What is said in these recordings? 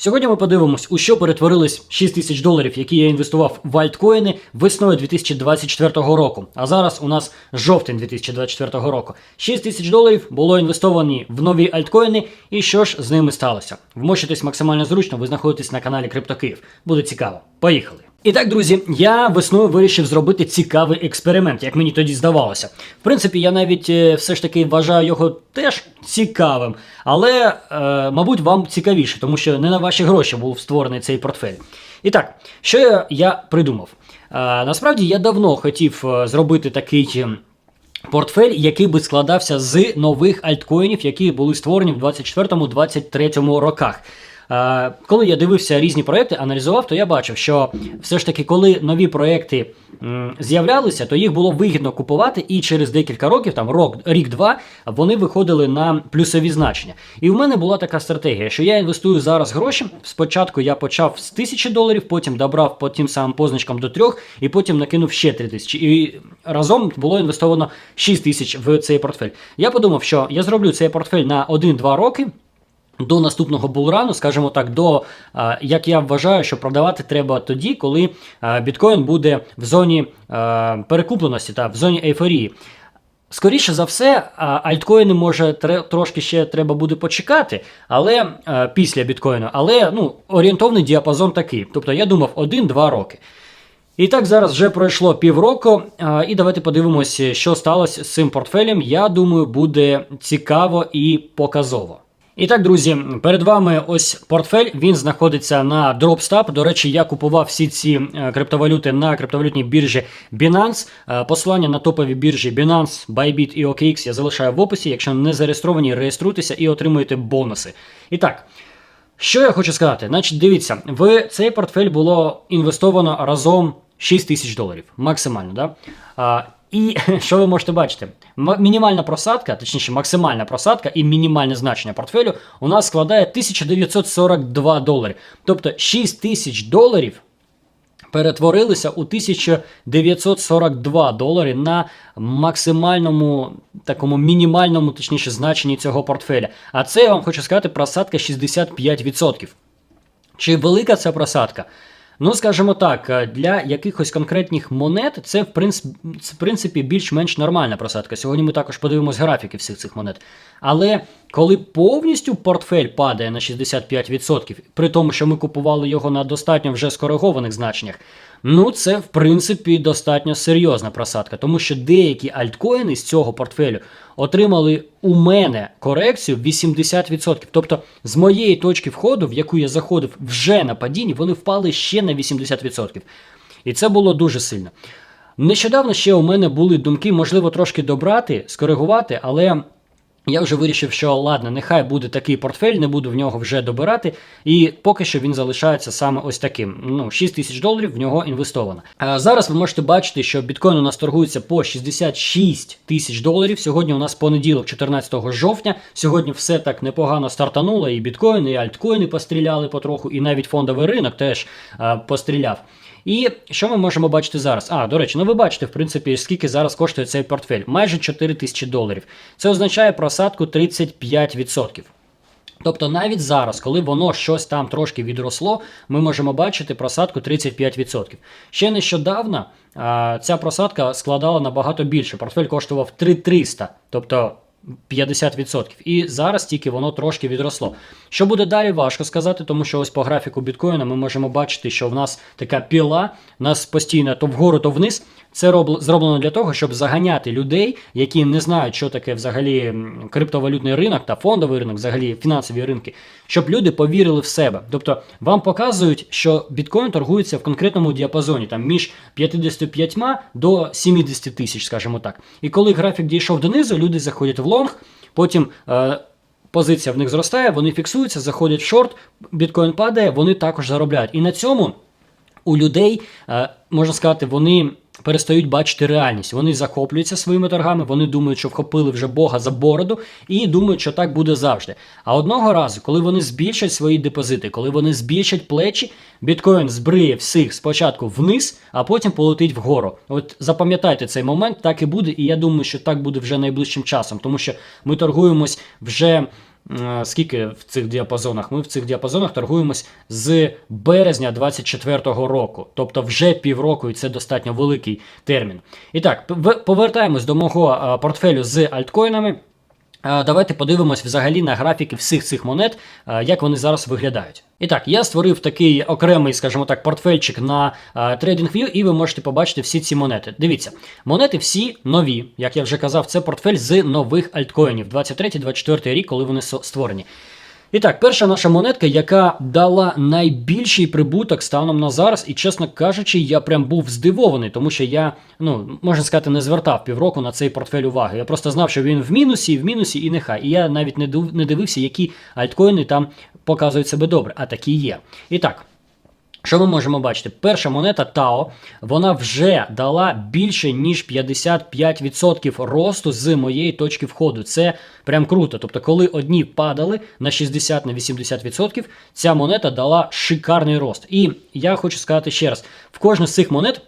Сьогодні ми подивимось, у що перетворились 6 тисяч доларів, які я інвестував в альткоїни весною 2024 року. А зараз у нас жовтень 2024 року. 6 тисяч доларів було інвестовані в нові альткоїни. І що ж з ними сталося? Вмощитесь максимально зручно, ви знаходитесь на каналі Криптокиїв. Буде цікаво. Поїхали! І так, друзі, я весною вирішив зробити цікавий експеримент, як мені тоді здавалося. В принципі, я навіть е, все ж таки вважаю його теж цікавим, але, е, мабуть, вам цікавіше, тому що не на ваші гроші був створений цей портфель. І так, що я, придумав? Е, насправді я давно хотів зробити такий. Портфель, який би складався з нових альткоїнів, які були створені в 24-23 роках. Е, Коли я дивився різні проекти, аналізував, то я бачив, що все ж таки, коли нові проекти з'являлися, то їх було вигідно купувати, і через декілька років, там рок, рік-два, вони виходили на плюсові значення. І в мене була така стратегія, що я інвестую зараз гроші. Спочатку я почав з тисячі доларів, потім добрав по тим самим позначкам до трьох, і потім накинув ще три тисячі. І разом було інвестовано 6 тисяч в цей портфель. Я подумав, що я зроблю цей портфель на 1-2 роки. До наступного булрану, скажімо так, до а, як я вважаю, що продавати треба тоді, коли біткоін буде в зоні перекупленості та в зоні ейфорії. Скоріше за все, альткоїни може трошки ще треба буде почекати, але після біткоїну, але ну, орієнтовний діапазон такий. Тобто я думав 1-2 роки. І так зараз вже пройшло півроку, і давайте подивимося, що сталося з цим портфелем. Я думаю, буде цікаво і показово. І так, друзі, перед вами ось портфель. Він знаходиться на DropStop. До речі, я купував всі ці е, криптовалюти на криптовалютній біржі Binance. Е, Посилання на топові біржі Binance, Bybit і OKX я залишаю в описі. Якщо не зареєстровані, реєструйтеся і отримуєте бонуси. І так. Що я хочу сказати? Значить, дивіться, в цей портфель було інвестовано разом 6 тисяч доларів, максимально, да? І що ви можете бачити? Мінімальна просадка, точніше, максимальна просадка і мінімальне значення портфелю у нас складає 1942 долари. Тобто 6 тисяч доларів перетворилися у 1942 долари на максимальному такому мінімальному, точніше, значенні цього портфеля. А це я вам хочу сказати просадка 65%. Чи велика ця просадка? Ну, скажімо так, е, для якихось конкретних монет це в принципі, більш-менш нормальна просадка. Сьогодні ми також подивимось графіки всіх цих монет. Але коли повністю портфель падає на 65%, при тому, що ми купували його на достатньо вже скоригованих значеннях, ну це в принципі достатньо серйозна просадка, тому що деякі альткоїни з цього портфелю отримали у мене корекцію 80%. Тобто, з моєї точки входу, в яку я заходив вже на падінні, вони впали ще на 80%. І це було дуже сильно. Нещодавно ще у мене були думки, можливо, трошки добрати, скоригувати, але. Я вже вирішив, що ладно, нехай буде такий портфель, не буду в нього вже добирати. І поки що він залишається саме ось таким. Ну, 6 тисяч доларів в нього інвестовано. А зараз ви можете бачити, що біткоін у нас торгується по 66 тисяч доларів. Сьогодні у нас понеділок, 14 жовтня. Сьогодні все так непогано стартануло. І біткоін, і альткоїни постріляли потроху, і навіть фондовий ринок теж а, постріляв. І що ми можемо бачити зараз? А, до речі, ну ви бачите, в принципі, скільки зараз коштує цей портфель. Майже 4 тисячі доларів. Це означає просадку 35%. Тобто навіть зараз, коли воно щось там трошки відросло, ми можемо бачити просадку 35%. Ще нещодавно а, ця просадка складала набагато більше. Портфель коштував 3300, тобто 50%. І зараз тільки воно трошки відросло. Що буде далі, важко сказати, тому що ось по графіку біткоїна ми можемо бачити, що в нас така піла, нас постійно то вгору, то вниз. Це роб- зроблено для того, щоб заганяти людей, які не знають, що таке взагалі криптовалютний ринок та фондовий ринок, взагалі фінансові ринки, щоб люди повірили в себе. Тобто вам показують, що біткоін торгується в конкретному діапазоні, там між 55 до 70 тисяч, скажімо так. І коли графік дійшов донизу, люди заходять в лонг, потім. Е- Позиція в них зростає, вони фіксуються, заходять в шорт, біткоін падає, вони також заробляють. І на цьому у людей, е, можна сказати, вони перестають бачити реальність. Вони захоплюються своїми торгами, вони думають, що вхопили вже Бога за бороду, і думають, що так буде завжди. А одного разу, коли вони збільшать свої депозити, коли вони збільшать плечі, біткоін збриє всіх спочатку вниз, а потім полетить вгору. От запам'ятайте цей момент, так і буде, і я думаю, що так буде вже найближчим часом, тому що ми торгуємось вже. Е, скільки в цих діапазонах? Ми в цих діапазонах торгуємось з березня 24-го року, тобто вже півроку, і це достатньо великий термін. І так, повертаємось до мого е, портфелю з альткоїнами. Е, Давайте подивимось взагалі на графіки всіх цих монет, е, як вони зараз виглядають. І так, я створив такий окремий, скажімо так, портфельчик на е, TradingView, і ви можете побачити всі ці монети. Дивіться, монети всі нові, як я вже казав, це портфель з нових альткоїнів 23-24 рік, коли вони створені. І так, перша наша монетка, яка дала найбільший прибуток станом на зараз, і чесно кажучи, я прям був здивований, тому що я, ну можна сказати, не звертав півроку на цей портфель уваги. Я просто знав, що він в мінусі, в мінусі і нехай. І я навіть не дивився, які альткоїни там показують себе добре, а такі є. І так. Що ми можемо бачити? Перша монета ТАО, вона вже дала більше ніж 55% росту з моєї точки входу. Це прям круто. Тобто, коли одні падали на 60 на 80%, ця монета дала шикарний рост. І я хочу сказати ще раз: в кожну з цих монет.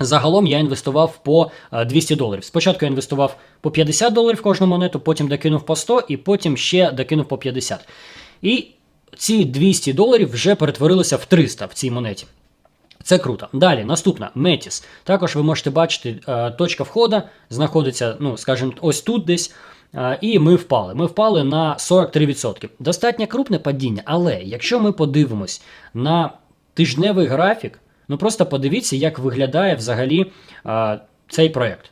Загалом я інвестував по е, 200 доларів. Спочатку я інвестував по 50 доларів кожну монету, потім докинув по 100 і потім ще докинув по 50. І ці 200 доларів вже перетворилися в 300 в цій монеті. Це круто. Далі, наступна Метіс. Також ви можете бачити, е, точка входу знаходиться, ну, скажімо, ось тут десь. Е, І ми впали. Ми впали на 43%. Достатньо крупне падіння, але якщо ми подивимось на тижневий графік, ну просто подивіться, як виглядає взагалі е, цей проект.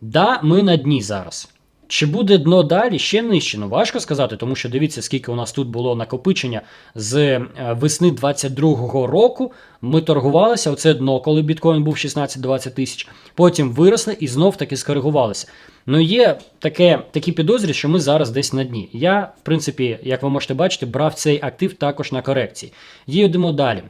Да, ми на дні зараз. Чи буде дно далі ще нижче? Ну важко сказати, тому що дивіться, скільки у нас тут було накопичення з е, весни 22-го року. Ми торгувалися, оце дно, коли біткоін був 16-20 тисяч. Потім виросли і знов таки скоригувалися. Ну, є таке, такі підозрі, що ми зараз десь на дні. Я, в принципі, як ви можете бачити, брав цей актив також на корекції. Їдемо далі.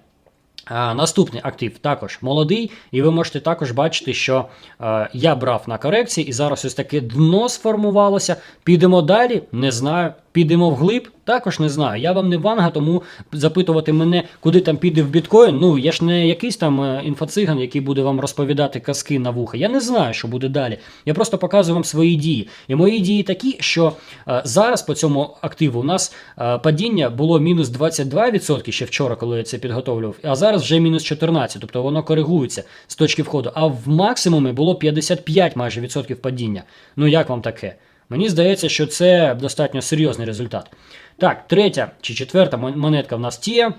А, наступний актив також молодий, і ви можете також бачити, що е, я брав на корекції, і зараз ось таке дно сформувалося. Підемо далі, не знаю. Підемо вглиб, також не знаю. Я вам не ванга, тому запитувати мене, куди там піде в біткоін. Ну я ж не якийсь там е, інфоциган, який буде вам розповідати казки на вуха. Я не знаю, що буде далі. Я просто показую вам свої дії. І мої дії такі, що е, зараз по цьому активу у нас е, падіння було мінус 22% ще вчора, коли я це підготовлював, а зараз вже мінус 14%, тобто воно коригується з точки входу. А в максимумі було 55 майже відсотків падіння. Ну як вам таке? Мені здається, що це достатньо серйозний результат. Так, третя чи четверта монетка в нас тіє.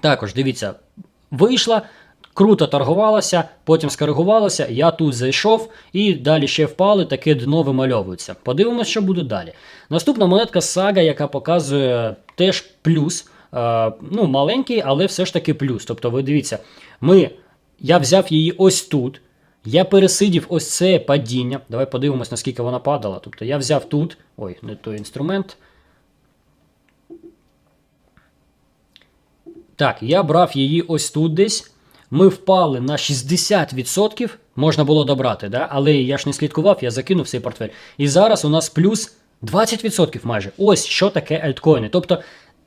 Також дивіться, вийшла, круто торгувалася, потім скоригувалася. Я тут зайшов і далі ще впали, таке дно вимальовується. Подивимося, що буде далі. Наступна монетка сага, яка показує теж плюс. Е, ну, маленький, але все ж таки плюс. Тобто, ви дивіться, ми, я взяв її ось тут. Я пересидів ось це падіння. Давай подивимось, наскільки вона падала. Тобто я взяв тут. Ой, не той інструмент. Так, я брав її ось тут десь. Ми впали на 60%. Можна було добрати, да? але я ж не слідкував, я закинув цей портфель. І зараз у нас плюс 20% майже. Ось що таке альткоїни. Тобто,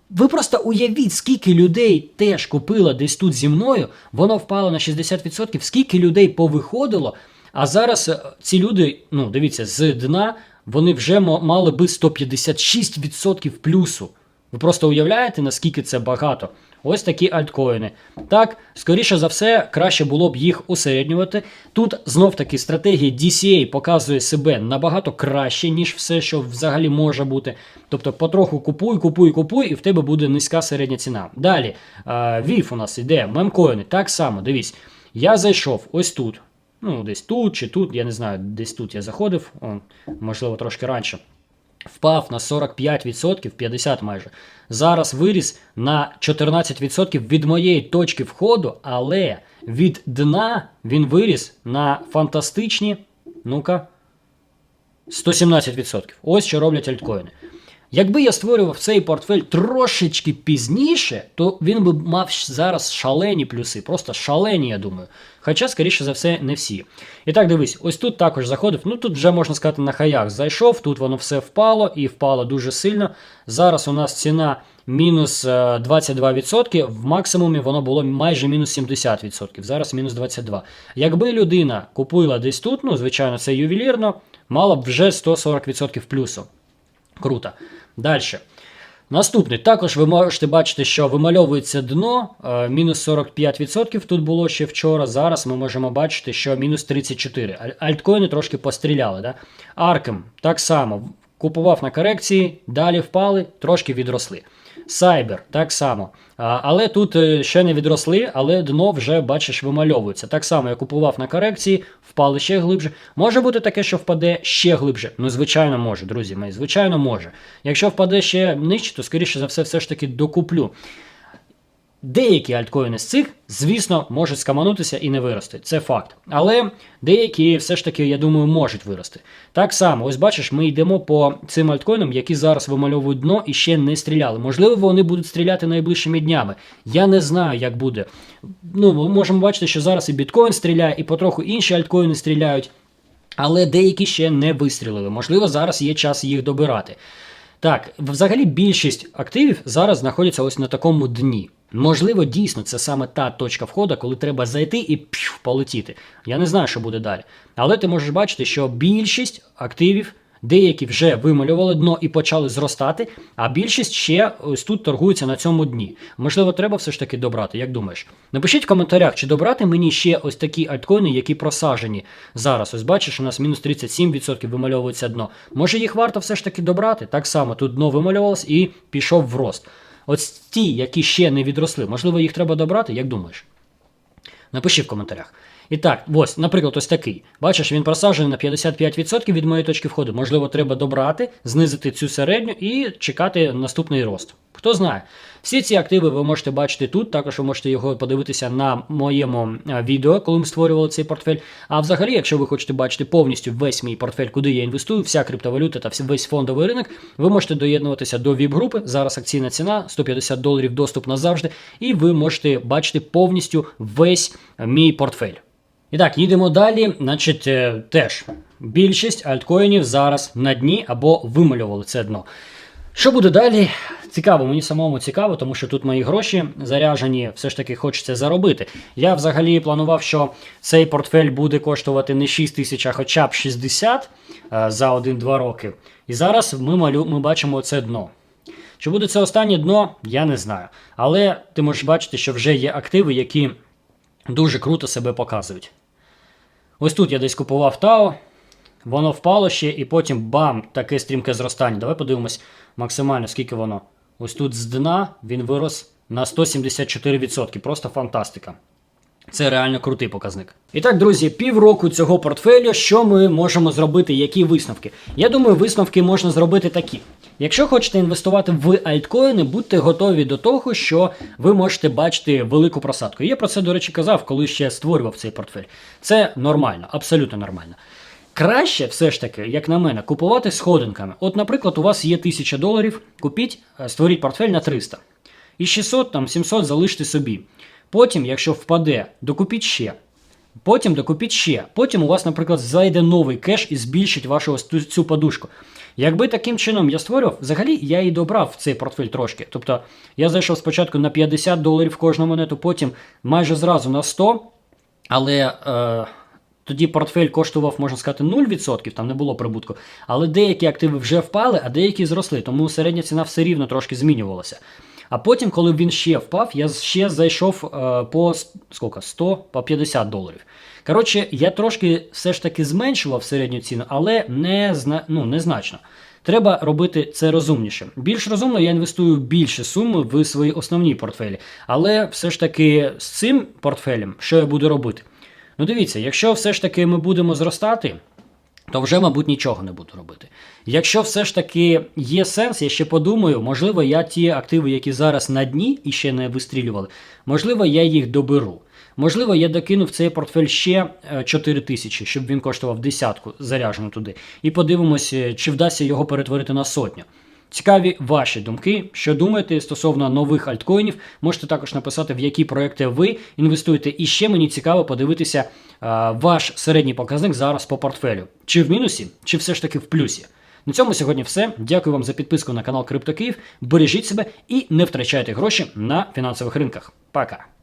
ви просто уявіть, скільки людей теж купило десь тут зі мною, воно впало на 60%, скільки людей повиходило. А зараз е, ці люди, ну дивіться, з дна вони вже мали би 156% плюсу. Ви просто уявляєте, наскільки це багато? Ось такі альткоїни. Так, скоріше за все, краще було б їх усереднювати. Тут знов таки стратегія DCA показує себе набагато краще, ніж все, що взагалі може бути. Тобто, потроху купуй, купуй, купуй, і в тебе буде низька середня ціна. Далі, VIF у нас іде, мемкоїни, так само, дивись. Я зайшов ось тут. Ну, десь тут чи тут, я не знаю, десь тут я заходив, о, можливо, трошки раніше впав на 45%, 50 майже. Зараз виріс на 14% від моєї точки входу, але від дна він виріс на фантастичні, ну-ка, 117%. Ось що роблять альткоїни. Якби я створював цей портфель трошечки пізніше, то він би мав зараз шалені плюси, просто шалені, я думаю. Хоча, скоріше за все, не всі. І так, дивись, ось тут також заходив. Ну тут вже можна сказати на хаях зайшов, тут воно все впало і впало дуже сильно. Зараз у нас ціна мінус е, 22%, в максимумі воно було майже мінус 70%. Зараз мінус 22%. Якби людина купила десь тут, ну, звичайно, це ювелірно, мала б вже 140% плюсу. Круто. Далі. Наступний. Також ви можете бачити, що вимальовується дно, е, мінус 45% тут було ще вчора. Зараз ми можемо бачити, що мінус 34%. Альткоїни трошки постріляли. Да? Аркем так само. Купував на корекції, далі впали, трошки відросли. Сайбер так само. Але тут е, ще не відросли, але дно вже, бачиш, вимальовується. Так само я купував на корекції, впали ще глибше. Може бути таке, що впаде ще глибше. Ну, звичайно, може, друзі мої, звичайно, може. Якщо впаде ще нижче, то скоріше за все, все ж таки докуплю. Деякі альткоїни з цих, звісно, можуть скаманутися і не вирости. Це факт. Але деякі все ж таки, я думаю, можуть вирости. Так само, ось бачиш, ми йдемо по цим альткоїнам, які зараз вимальовують дно і ще не стріляли. Можливо, вони будуть стріляти найближчими днями. Я не знаю, як буде. Ну, ми можемо бачити, що зараз і біткоін стріляє, і потроху інші альткоїни стріляють. Але деякі ще не вистрілили. Можливо, зараз є час їх добирати. Так, взагалі більшість активів зараз знаходяться ось на такому дні. Можливо, дійсно це саме та точка входу, коли треба зайти і пф, полетіти. Я не знаю, що буде далі. Але ти можеш бачити, що більшість активів, деякі вже вималювали дно і почали зростати, а більшість ще ось тут торгується на цьому дні. Можливо, треба все ж таки добрати. Як думаєш? Напишіть в коментарях, чи добрати мені ще ось такі альткоїни, які просажені зараз. Ось бачиш, у нас мінус 37% вимальовується дно. Може їх варто все ж таки добрати? Так само тут дно вимальовувалось і пішов в рост. Ось ті, які ще не відросли, можливо, їх треба добрати, як думаєш? Напиши в коментарях. І так, ось, наприклад, ось такий. Бачиш, він просаджений на 55% від моєї точки входу. Можливо, треба добрати, знизити цю середню і чекати наступний рост. Хто знає. Всі ці активи ви можете бачити тут. Також ви можете його подивитися на моєму е, відео, коли ми створювали цей портфель. А взагалі, якщо ви хочете бачити повністю весь мій портфель, куди я інвестую, вся криптовалюта та весь фондовий ринок, ви можете доєднуватися до ВІП-групи. Зараз акційна ціна 150 доларів доступ назавжди, і ви можете бачити повністю весь мій портфель. І так, їдемо далі. Значить, е, теж більшість альткоїнів зараз на дні або вималювали це дно. Що буде далі? Цікаво, мені самому цікаво, тому що тут мої гроші заряжені, все ж таки хочеться заробити. Я взагалі планував, що цей портфель буде коштувати не 6 тисяч, а хоча б 60 е, за 1-2 роки. І зараз ми, малю, ми бачимо це дно. Чи буде це останнє дно, я не знаю. Але ти можеш бачити, що вже є активи, які дуже круто себе показують. Ось тут я десь купував Тао, воно впало ще, і потім бам, таке стрімке зростання. Давай подивимось максимально, скільки воно. Ось тут з дна він вирос на 174%. Просто фантастика. Це реально крутий показник. І так, друзі, півроку цього портфелю, що ми можемо зробити, які висновки? Я думаю, висновки можна зробити такі. Якщо хочете інвестувати в альткоїни, будьте готові до того, що ви можете бачити велику просадку. Я про це, до речі, казав, коли ще створював цей портфель. Це нормально, абсолютно нормально. Краще, все ж таки, як на мене, купувати сходинками. От, наприклад, у вас є 1000 доларів, купіть, е, створіть портфель на 300. І 600, там 700 залиште собі. Потім, якщо впаде, докупіть ще. Потім докупіть ще. Потім у вас, наприклад, зайде новий кеш і збільшить вашу цю подушку. Якби таким чином я створював, взагалі я і добрав цей портфель трошки. Тобто я зайшов спочатку на 50 доларів кожну монету, потім майже зразу на 100, але е, тоді портфель коштував, можна сказати, 0%, там не було прибутку. Але деякі активи вже впали, а деякі зросли, тому середня ціна все рівно трошки змінювалася. А потім, коли він ще впав, я ще зайшов е, по скільки? 100, по 50 доларів. Коротше, я трошки все ж таки зменшував середню ціну, але не, ну, незначно. Треба робити це розумніше. Більш розумно я інвестую більше суми в свої основні портфелі. Але все ж таки з цим портфелем, що я буду робити? Ну дивіться, якщо все ж таки ми будемо зростати, то вже, мабуть, нічого не буду робити. Якщо все ж таки є сенс, я ще подумаю, можливо, я ті активи, які зараз на дні і ще не вистрілювали, можливо, я їх доберу. Можливо, я докину в цей портфель ще е, 4 тисячі, щоб він коштував десятку заряджену туди. І подивимось, е, чи вдасться його перетворити на сотню. Цікаві ваші думки, що думаєте стосовно нових альткоїнів. Можете також написати, в які проекти ви інвестуєте. І ще мені цікаво подивитися а, ваш середній показник зараз по портфелю. Чи в мінусі, чи все ж таки в плюсі. На цьому сьогодні все. Дякую вам за підписку на канал Крипто Київ. Бережіть себе і не втрачайте гроші на фінансових ринках. Пока!